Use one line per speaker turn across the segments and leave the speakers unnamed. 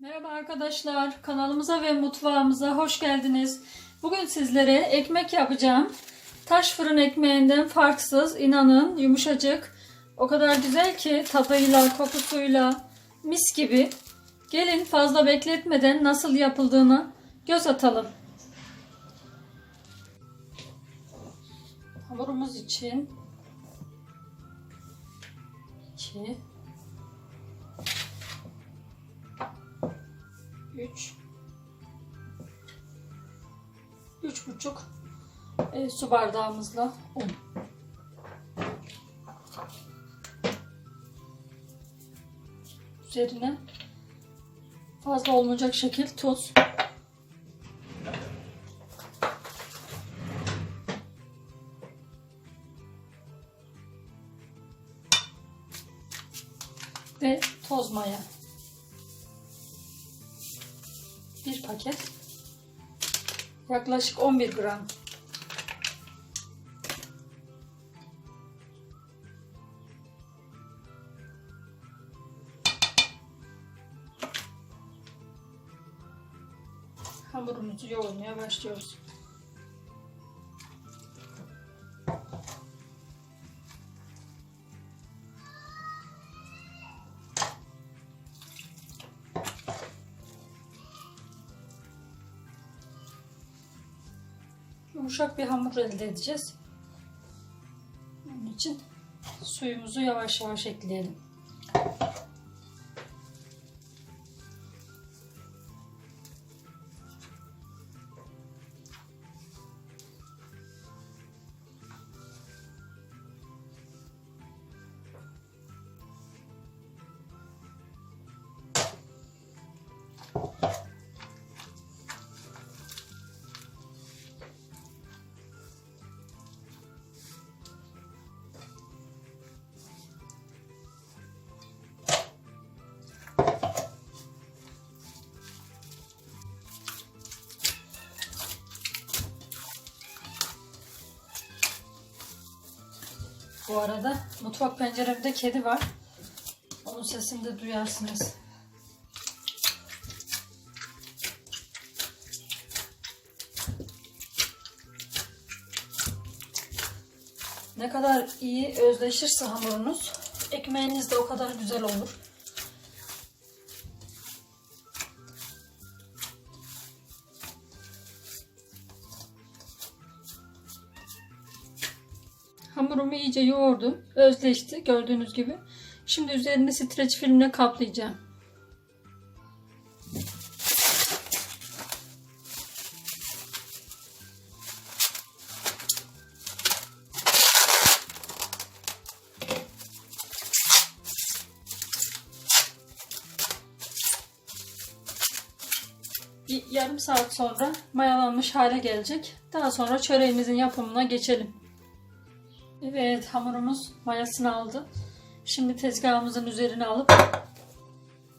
Merhaba arkadaşlar, kanalımıza ve mutfağımıza hoş geldiniz. Bugün sizlere ekmek yapacağım. Taş fırın ekmeğinden farksız, inanın yumuşacık. O kadar güzel ki tadıyla, kokusuyla mis gibi. Gelin fazla bekletmeden nasıl yapıldığını göz atalım. Hamurumuz için 2 3 üç buçuk e, su bardağımızla un. Üzerine fazla olmayacak şekil tuz. Ve toz maya. Bir paket. Yaklaşık 11 gram. Hamurumuzu yoğurmaya başlıyoruz. Yumuşak bir hamur elde edeceğiz. Onun için suyumuzu yavaş yavaş ekleyelim. Bu arada mutfak penceremde kedi var. Onun sesini de duyarsınız. Ne kadar iyi özleşirse hamurunuz, ekmeğiniz de o kadar güzel olur. Hamurumu iyice yoğurdum. Özleşti gördüğünüz gibi. Şimdi üzerine streç filmle kaplayacağım. Yarım saat sonra mayalanmış hale gelecek. Daha sonra çöreğimizin yapımına geçelim. Evet hamurumuz mayasını aldı. Şimdi tezgahımızın üzerine alıp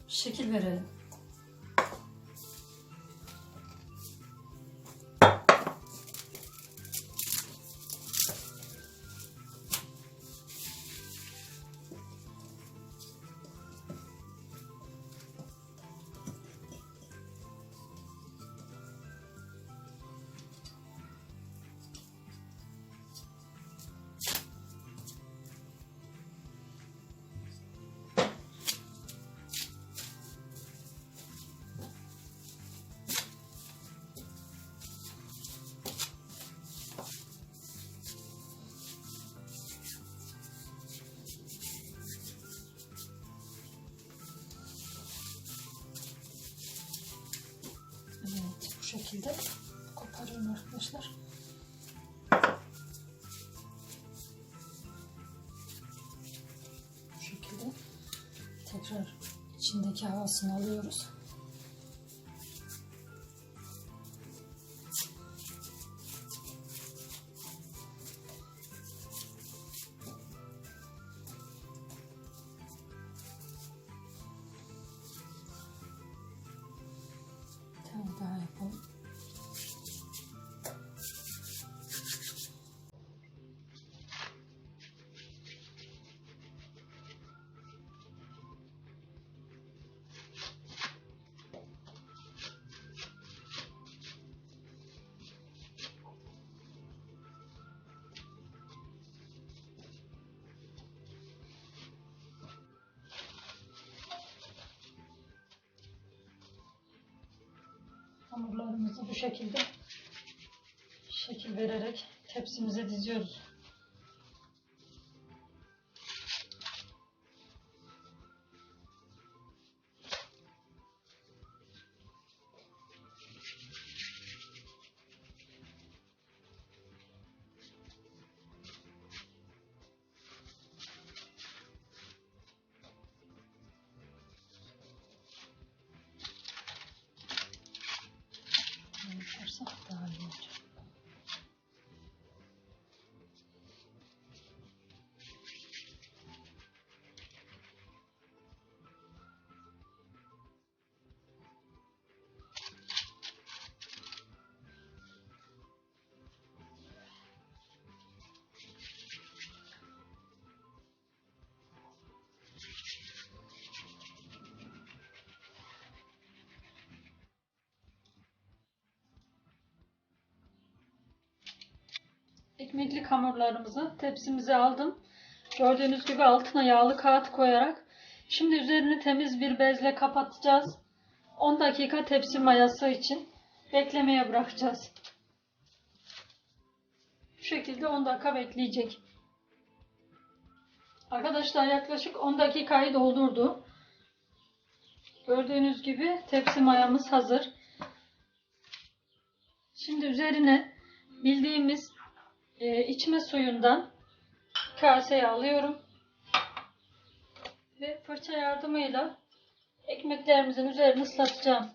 şekil verelim. Şekilde koparıyorum arkadaşlar. Bu şekilde tekrar içindeki havasını alıyoruz. Hamurlarımızı bu şekilde şekil vererek tepsimize diziyoruz. Ekmeklik hamurlarımızı tepsimize aldım. Gördüğünüz gibi altına yağlı kağıt koyarak şimdi üzerini temiz bir bezle kapatacağız. 10 dakika tepsi mayası için beklemeye bırakacağız. Bu şekilde 10 dakika bekleyecek. Arkadaşlar yaklaşık 10 dakikayı doldurdu. Gördüğünüz gibi tepsi mayamız hazır. Şimdi üzerine bildiğimiz e, içme suyundan kaseye alıyorum. Ve fırça yardımıyla ekmeklerimizin üzerini ıslatacağım.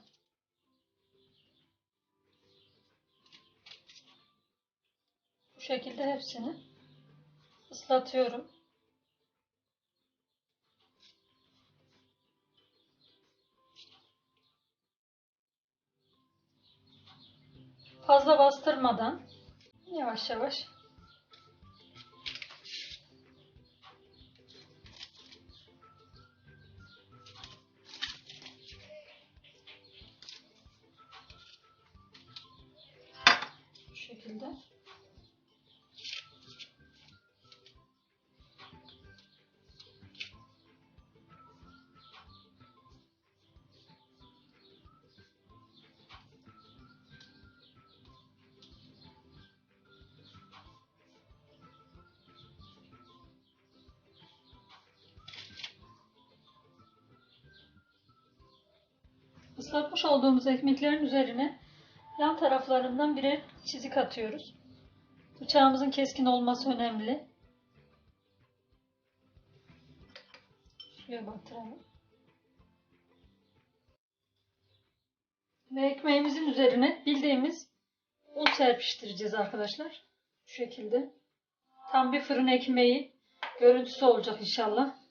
Bu şekilde hepsini ıslatıyorum. Fazla bastırmadan yavaş yavaş şekilde. Islatmış olduğumuz ekmeklerin üzerine yan taraflarından birer çizik atıyoruz. Bıçağımızın keskin olması önemli. Şuraya batıralım. Ve ekmeğimizin üzerine bildiğimiz un serpiştireceğiz arkadaşlar. Bu şekilde. Tam bir fırın ekmeği görüntüsü olacak inşallah.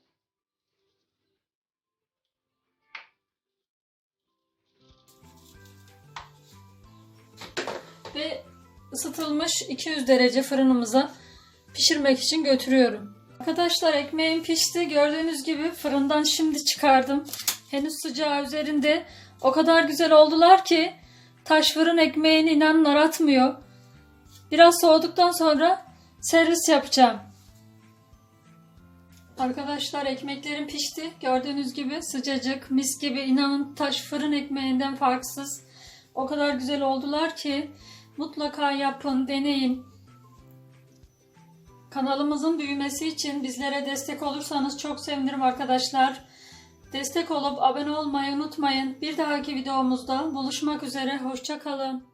Isıtılmış 200 derece fırınımıza pişirmek için götürüyorum. Arkadaşlar ekmeğim pişti. Gördüğünüz gibi fırından şimdi çıkardım. Henüz sıcağı üzerinde. O kadar güzel oldular ki taş fırın ekmeğini inanın aratmıyor. Biraz soğuduktan sonra servis yapacağım. Arkadaşlar ekmeklerim pişti. Gördüğünüz gibi sıcacık, mis gibi inanın taş fırın ekmeğinden farksız. O kadar güzel oldular ki mutlaka yapın, deneyin. Kanalımızın büyümesi için bizlere destek olursanız çok sevinirim arkadaşlar. Destek olup abone olmayı unutmayın. Bir dahaki videomuzda buluşmak üzere. Hoşçakalın.